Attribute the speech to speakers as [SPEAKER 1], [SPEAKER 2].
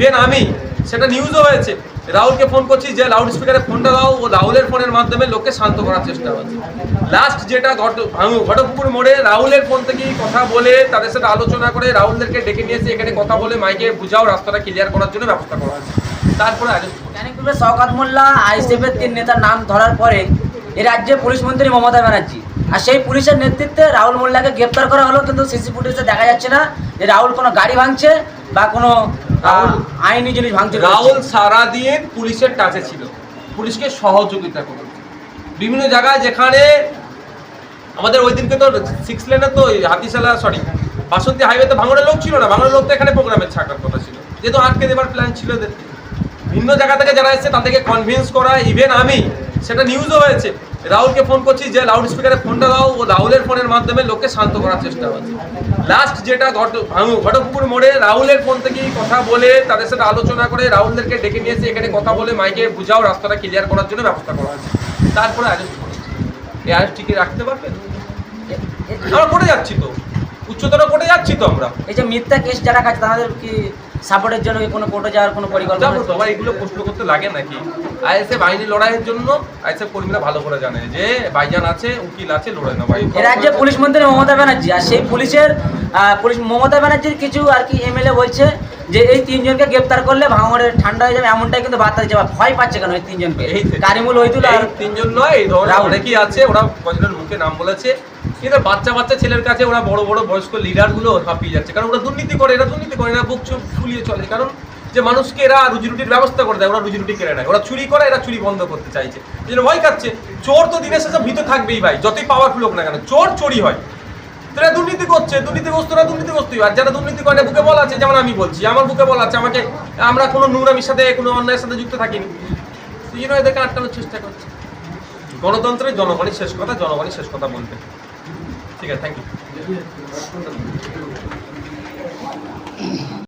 [SPEAKER 1] Even আমি, সেটা নিউজও হয়েছে। রাহুলকে ফোন করছি, যে লাউড স্পিকারে ফোনটা দাও, ও রাহুলের ফোনের মাধ্যমে লোককে শান্ত করার চেষ্টা হচ্ছে লাস্ট যেটা ঘট ঘটপুকুর মোড়ে রাহুলের ফোন থেকে কথা বলে তাদের সাথে আলোচনা করে রাহুলদেরকে ডেকে নিয়ে এসে এখানে কথা বলে মাইকে বুঝাও, রাস্তাটা ক্লিয়ার করার জন্য ব্যবস্থা করা হয়েছে। তারপরে
[SPEAKER 2] ক্যানিংপুরের শওকাত মোল্লা, আইসিএফের তিন নেতার নাম ধরার পরে এই রাজ্যে পুলিশ মন্ত্রী মমতা ব্যানার্জি। আর সেই পুলিশের নেতৃত্বে রাহুল মোল্লাকে গ্রেপ্তার করা হলো, কিন্তু সিসি ফুটেজে দেখা যাচ্ছে না যে রাহুল কোনো গাড়ি ভাঙছে বা কোনো আইনি জিনিস ভাঙছে
[SPEAKER 1] রাহুল সারাদিন পুলিশের টাচে ছিল। পুলিশকে সহযোগিতা করেছে বিভিন্ন জায়গায় যেখানে আমাদের ওই দিনকে তো সিক্স লেনে তো হাতিশালা সরি বাসন্তী হাইওয়েতে ভাঙনের লোক ছিল না। ভাঙনের লোক তো এখানে প্রোগ্রামে ছাকার কথা ছিল। যেহেতু আটকে দেবার প্ল্যান ছিল ভিন্ন জায়গা থেকে যারা এসেছে তাদেরকে কনভিন্স করা ইভেন আমি সেটা নিউজও হয়েছে। রাহুলকে ফোন করছি, যে লাউড স্পিকারে ফোনটা দাও, ও রাহুলের ফোনের মাধ্যমে লোককে শান্ত করার চেষ্টা হচ্ছে লাস্ট যেটা ঘট ঘটপুকুর মোড়ে রাহুলের ফোন থেকে কথা বলে তাদের সাথে আলোচনা করে রাহুলদেরকে ডেকে নিয়েছে এখানে কথা বলে মাইকে বুঝাও, রাস্তাটা ক্লিয়ার করার জন্য ব্যবস্থা করা হয়েছে। তারপরে অ্যারেস্ট করেছে এই অ্যারেস্ট টিকে রাখতে পারবেন আমরা করে যাচ্ছি তো। উচ্চতর করে যাচ্ছি তো আমরা।
[SPEAKER 2] এই যে মিথ্যা কেস যারা কাছে তাদের কি সাপোর্টের জন্য কোনো কোর্টে যাওয়ার কোনো পরিকল্পনা
[SPEAKER 1] সবাই এগুলো প্রশ্ন করতে লাগে নাকি? আইএসএ বাহিনী লড়াইয়ের জন্য আইএসএ কর্মীরা ভালো করে জানে যে ভাইজান আছে উকিল আছে লড়াই না ভাই।
[SPEAKER 2] রাজ্যে পুলিশ মন্ত্রী মমতা ব্যানার্জি আর সেই পুলিশের পুলিশ মমতা ব্যানার্জির কিছু আর কি এমএলএ বলছে যে এই তিনজনকে গ্রেপ্তার করলে ভাঙড়ে ঠান্ডা হয়ে যাবে এমনটাই কিন্তু বার্তা দিচ্ছে। ভয় পাচ্ছে কেন এই তিনজনকে? কারিমুল হইতুল আর
[SPEAKER 1] তিনজন নয় এই ধরনের অনেকেই আছে ওরা কজনের মুখে নাম বলেছে। কিন্তু বাচ্চা বাচ্চা ছেলের কাছে ওরা বড় বড় বয়স্ক লিডারগুলো হাঁপিয়ে যাচ্ছে। কারণ ওরা দুর্নীতি করে এরা দুর্নীতি করে এরা বুক ফুলিয়ে চলে। কারণ যে মানুষকে এরা রুজি রুটির ব্যবস্থা করে দেয় ওরা রুজি রুটি কেড়ে নেয়। ওরা চুরি করে এরা চুরি বন্ধ করতে চাইছে। এই ভয় খাচ্ছে চোর তো দিনের শেষে ভীত থাকবেই ভাই যতই পাওয়ারফুল হোক না কেন চোর চুরি হয়। তো এরা দুর্নীতি করছে, দুর্নীতিগ্রস্তরা দুর্নীতিগ্রস্তই আর যারা দুর্নীতি করে, বুকে বলা আছে, যেমন আমি বলছি, আমার বুকে বলা আছে, আমাকে, আমরা কোনো নোংরামির সাথে, কোনো অন্যায়ের সাথে যুক্ত থাকিনি। সেই জন্য এদেরকে আটকানোর চেষ্টা করছে। গণতন্ত্রের জনগণের শেষ কথা জনগণের শেষ কথা বলবে। ঠিক আছে থ্যাংক ইউ